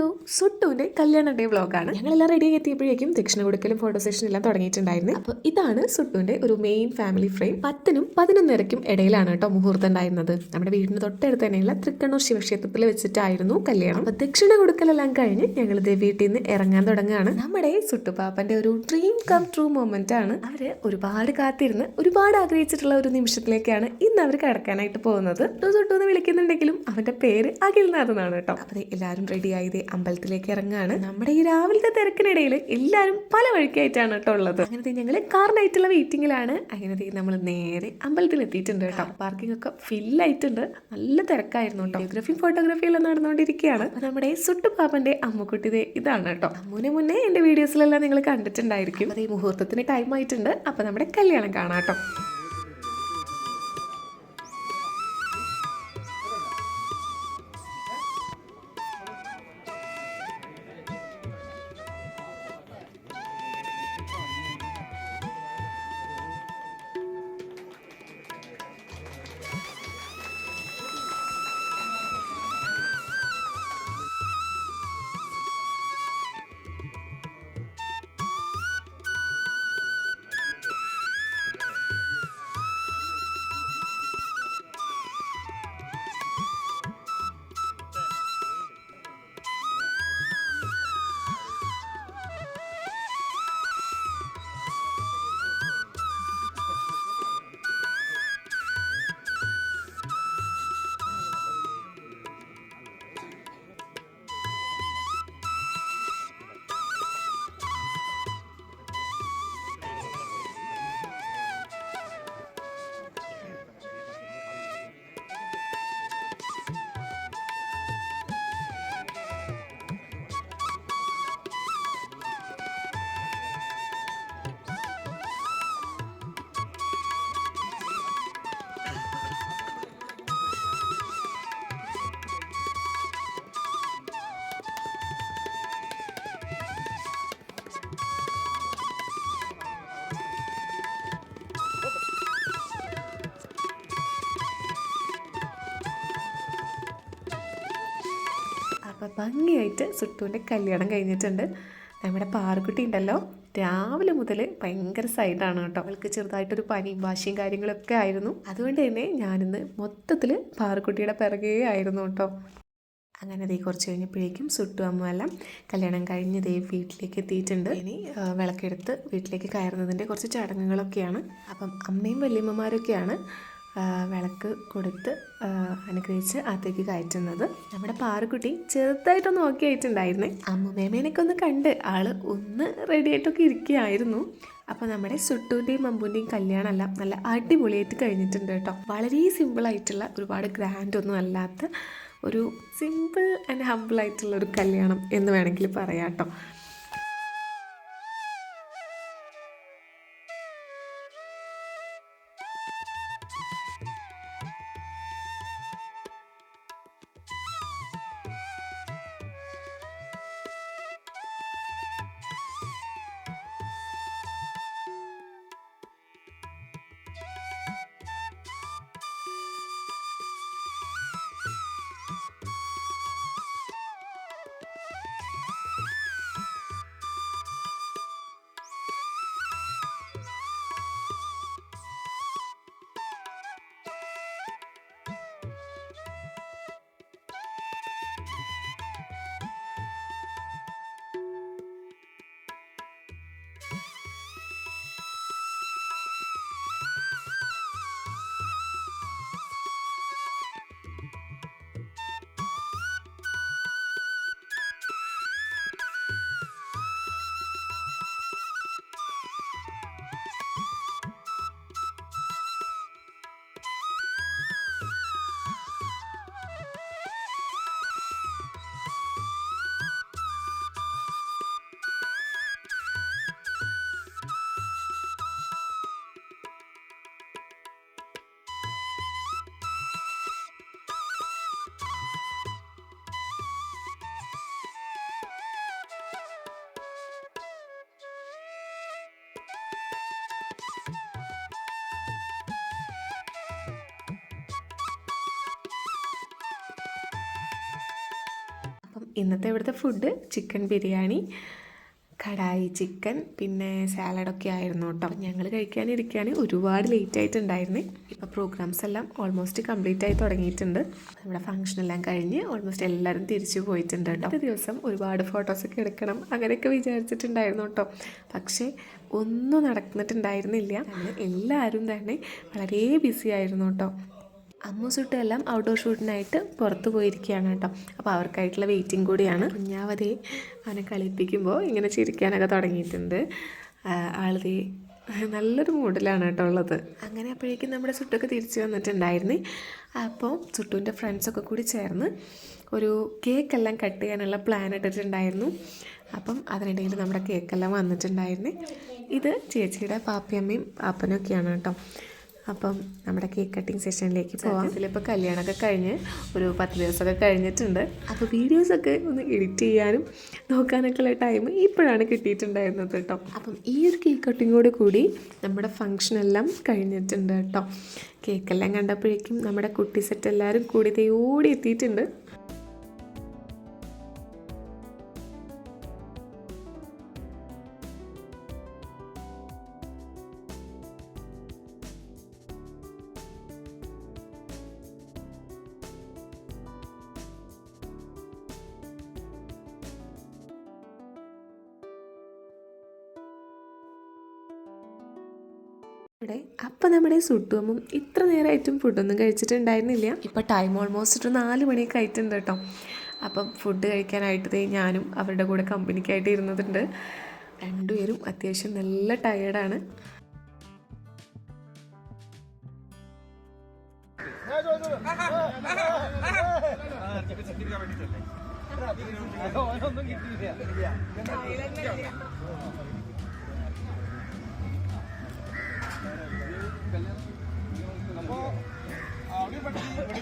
Hello സുട്ടുവിന്റെ കല്യാണ day വ്ളോഗാണ്. ഞങ്ങളെല്ലാം റെഡി ആയി എത്തിയപ്പോഴേക്കും ദക്ഷിണ കൊടുക്കലും ഫോട്ടോ സെഷൻ എല്ലാം തുടങ്ങിയിട്ടുണ്ടായിരുന്നു. അപ്പോൾ ഇതാണ് സുട്ടുവിന്റെ ഒരു മെയിൻ ഫാമിലി ഫ്രെയിം പത്തിനും പതിനൊന്നരയ്ക്കും ഇടയിലാണ് കേട്ടോ മുഹൂർത്തം ഉണ്ടായിരുന്നത്. നമ്മുടെ വീടിന് തൊട്ടടുത്ത് തന്നെയുള്ള തൃക്കണ്ണൂർ ശിവക്ഷേത്രത്തിൽ വെച്ചിട്ടായിരുന്നു കല്യാണം. അപ്പോൾ ദക്ഷിണ കൊടുക്കലെല്ലാം കഴിഞ്ഞ് ഞങ്ങൾ ഇതേ വീട്ടിൽ നിന്ന് ഇറങ്ങാൻ തുടങ്ങുകയാണ്. നമ്മുടെ സുട്ടുപാപ്പന്റെ ഒരു ഡ്രീം കം ട്രൂ മൊമെന്റ് ആണ്. അവർ ഒരുപാട് കാത്തിരുന്ന് ഒരുപാട് ആഗ്രഹിച്ചിട്ടുള്ള ഒരു നിമിഷത്തിലേക്കാണ് ഇന്ന് അവർ കിടക്കാനായിട്ട് പോകുന്നത്. സുട്ടു എന്ന് വിളിക്കുന്നുണ്ടെങ്കിലും അവന്റെ പേര് അഖിൽനാഥ് എന്നാണ് കേട്ടോ. അപ്പൊ ദേ എല്ലാവരും റെഡി ആയത് അമ്പലത്തിലേക്ക് ഇറങ്ങാണ്. നമ്മുടെ ഈ രാവിലത്തെ തിരക്കിനിടയിൽ എല്ലാവരും പല വഴിക്കായിട്ടാണ് കേട്ടോ ഉള്ളത്. അങ്ങനെ ഞങ്ങൾ കാറിനായിട്ടുള്ള വെയിറ്റിങ്ങിലാണ് അങ്ങനെ ദേ നമ്മൾ നേരെ അമ്പലത്തിൽ എത്തിയിട്ടുണ്ട് കേട്ടോ. പാർക്കിംഗ് ഒക്കെ ഫില്ലായിട്ടുണ്ട് നല്ല തിരക്കായിരുന്നു കേട്ടോ. ഫോട്ടോഗ്രാഫി ഫോട്ടോഗ്രാഫി എല്ലാം നടന്നുകൊണ്ടിരിക്കുകയാണ്. നമ്മുടെ സുട്ടുപാപ്പന്റെ അമ്മുക്കുട്ടി ദേ ഇതാണ് കേട്ടോ. അമ്മുവിനെ മുന്നേ എന്റെ വീഡിയോസിലെല്ലാം നിങ്ങൾ കണ്ടിട്ടുണ്ടായിരിക്കും. അതേ മുഹൂർത്തത്തിന് ടൈം ആയിട്ടുണ്ട്. അപ്പൊ നമ്മുടെ കല്യാണം കാണാം കേട്ടോ. അപ്പം ഭംഗിയായിട്ട് സുട്ടുവിന്റെ കല്യാണം കഴിഞ്ഞിട്ടുണ്ട്. നമ്മുടെ പാറുക്കുട്ടി ഉണ്ടല്ലോ. രാവിലെ മുതൽ ഭയങ്കര സൈഡാണ് കേട്ടോ. അവൾക്ക് ചെറുതായിട്ടൊരു പനിയും വാശിയും കാര്യങ്ങളൊക്കെ ആയിരുന്നു. അതുകൊണ്ട് തന്നെ ഞാനിന്ന് മൊത്തത്തിൽ പാറുക്കുട്ടിയുടെ പിറകേ ആയിരുന്നു കേട്ടോ. അങ്ങനെ അതേ കുറച്ച് കഴിഞ്ഞപ്പോഴേക്കും സുട്ടു അമ്മ എല്ലാം കല്യാണം കഴിഞ്ഞ് ദേ വീട്ടിലേക്ക് എത്തിയിട്ടുണ്ട്. ഇനി വിളക്കെടുത്ത് വീട്ടിലേക്ക് കയറുന്നതിന്റെ കുറച്ച് ചടങ്ങുകളൊക്കെയാണ്. അപ്പം അമ്മയും വല്യമ്മമാരൊക്കെയാണ്. വിളക്ക് കൊടുത്ത് അനുഗ്രഹിച്ച് അകത്തേക്ക് കയറ്റുന്നത്. നമ്മുടെ പാറുക്കുട്ടി ചെറുതായിട്ടൊന്ന് ഓക്കെ ആയിട്ടുണ്ടായിരുന്നേ. അമ്മുമേമേനൊക്കെ ഒന്ന് കണ്ട് ആൾ ഒന്ന് റെഡി ആയിട്ടൊക്കെ ഇരിക്കുകയായിരുന്നു. അപ്പോൾ നമ്മുടെ സുട്ടൂന്റെയും അമ്പുവിന്റെയും കല്യാണമല്ല നല്ല അടിപൊളിയായിട്ട് കഴിഞ്ഞിട്ടുണ്ട് കേട്ടോ. വളരെ സിമ്പിളായിട്ടുള്ള ഒരുപാട് ഗ്രാൻഡ് ഒന്നും അല്ലാത്ത ഒരു സിമ്പിൾ ആൻഡ് ഹമ്പിളായിട്ടുള്ള ഒരു കല്യാണം എന്ന് വേണമെങ്കിൽ പറയാം കേട്ടോ. うん。ഇന്നത്തെ ഇവിടുത്തെ food chicken biryani kadai chicken പിന്നെ സാലഡൊക്കെ ആയിരുന്നു കേട്ടോ. ഞങ്ങൾ കഴിക്കാനിരിക്കാൻ ഒരുപാട് ലേറ്റ് ആയിട്ടുണ്ടായിരുന്നു. ഇപ്പോൾ പ്രോഗ്രാംസ് എല്ലാം ഓൾമോസ്റ്റ് കംപ്ലീറ്റ് ആയി തുടങ്ങിയിട്ടുണ്ട്. നമ്മുടെ ഫംഗ്ഷൻ എല്ലാം കഴിഞ്ഞ് ഓൾമോസ്റ്റ് എല്ലാവരും തിരിച്ചു പോയിട്ടുണ്ട് കേട്ടോ. ഒരു ദിവസം ഒരുപാട് ഫോട്ടോസൊക്കെ എടുക്കണം അങ്ങനെയൊക്കെ വിചാരിച്ചിട്ടുണ്ടായിരുന്നു കേട്ടോ. പക്ഷേ ഒന്നും നടന്നിട്ടുണ്ടായിരുന്നില്ല. നമ്മൾ എല്ലാവരും തന്നെ വളരെ ബിസി ആയിരുന്നു കേട്ടോ. അമ്മു എല്ലാം ഔട്ട്ഡോർ ഷൂട്ടിനായിട്ട് പുറത്ത് പോയിരിക്കുകയാണ് കേട്ടോ. അപ്പോൾ അവർക്കായിട്ടുള്ള വെയിറ്റിംഗ് കൂടിയാണ്. കുഞ്ഞാവതെ അവനെ കളിപ്പിക്കുമ്പോൾ ഇങ്ങനെ ചിരിക്കാനൊക്കെ തുടങ്ങിയിട്ടുണ്ട്. ആളതേ നല്ലൊരു മൂഡിലാണ് കേട്ടോ ഉള്ളത്. അങ്ങനെ അപ്പോഴേക്കും നമ്മുടെ സുട്ടൊക്കെ തിരിച്ചു വന്നിട്ടുണ്ടായിരുന്നു. അപ്പോൾ സുട്ടുവിന്റെ ഫ്രണ്ട്സൊക്കെ കൂടി ചേർന്ന് ഒരു കേക്കെല്ലാം കട്ട് ചെയ്യാനുള്ള പ്ലാൻ ഇട്ടിട്ടുണ്ടായിരുന്നു. അപ്പം അതിനിടയിൽ നമ്മുടെ കേക്കെല്ലാം വന്നിട്ടുണ്ടായിരുന്നു. ഇത് ചേച്ചിയുടെ പാപ്പിയമ്മയും പാപ്പനൊക്കെയാണ് കേട്ടോ. അപ്പം നമ്മുടെ കേക്ക് കട്ടിങ് സെഷനിലേക്ക് പോവാം. ഇതിലിപ്പോൾ കല്യാണമൊക്കെ കഴിഞ്ഞ് ഒരു പത്ത് ദിവസമൊക്കെ കഴിഞ്ഞിട്ടുണ്ട്. അപ്പോൾ വീഡിയോസൊക്കെ ഒന്ന് എഡിറ്റ് ചെയ്യാനും നോക്കാനൊക്കെ ഉള്ള ടൈം ഇപ്പോഴാണ് കിട്ടിയിട്ടുണ്ടായിരുന്നത് കേട്ടോ. അപ്പം ഈ ഒരു കേക്ക് കട്ടിങ്ങോട് കൂടി നമ്മുടെ ഫങ്ഷനെല്ലാം കഴിഞ്ഞിട്ടുണ്ട് കേട്ടോ. കേക്കെല്ലാം കണ്ടപ്പോഴേക്കും നമ്മുടെ കുട്ടി സെറ്റ് എല്ലാവരും കൂടി ഓടി എത്തിയിട്ടുണ്ട്. ഇവിടെ അപ്പം നമ്മുടെ സുട്ടുമ്മും ഇത്ര നേരമായിട്ടും ഫുഡൊന്നും കഴിച്ചിട്ടുണ്ടായിരുന്നില്ല. ഇപ്പം ടൈം ഓൾമോസ്റ്റ് ഒരു നാല് മണിയൊക്കെ ആയിട്ടുണ്ട് കേട്ടോ. അപ്പം ഫുഡ് കഴിക്കാനായിട്ട് ഞാനും അവരുടെ കൂടെ കമ്പനിക്കായിട്ട് ഇരുന്നതുണ്ട് രണ്ടുപേരും അത്യാവശ്യം നല്ല ടയേർഡാണ്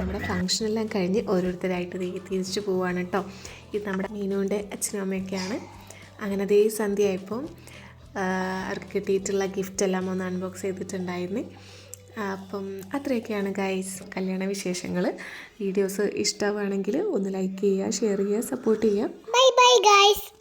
നമ്മുടെ ഫംഗ്ഷനെല്ലാം കഴിഞ്ഞ് ഓരോരുത്തരായിട്ട് തിരിച്ചു പോവാണ് കേട്ടോ ഇത് നമ്മുടെ മീനുവിന്റെ അച്ഛനും അമ്മയൊക്കെയാണ്. അങ്ങനെ ദേ സന്ധ്യയായപ്പോൾ അവർക്ക് കിട്ടിയിട്ടുള്ള ഗിഫ്റ്റ് എല്ലാം ഒന്ന് അൺബോക്സ് ചെയ്തിട്ടുണ്ടായിരുന്നു. അപ്പം അത്രയൊക്കെയാണ് ഗൈസ് കല്യാണ വിശേഷങ്ങൾ. വീഡിയോസ് ഇഷ്ടമാണെങ്കിൽ ഒന്ന് ലൈക്ക് ചെയ്യുക ഷെയർ ചെയ്യുക സപ്പോർട്ട് ചെയ്യുക. Bye bye guys.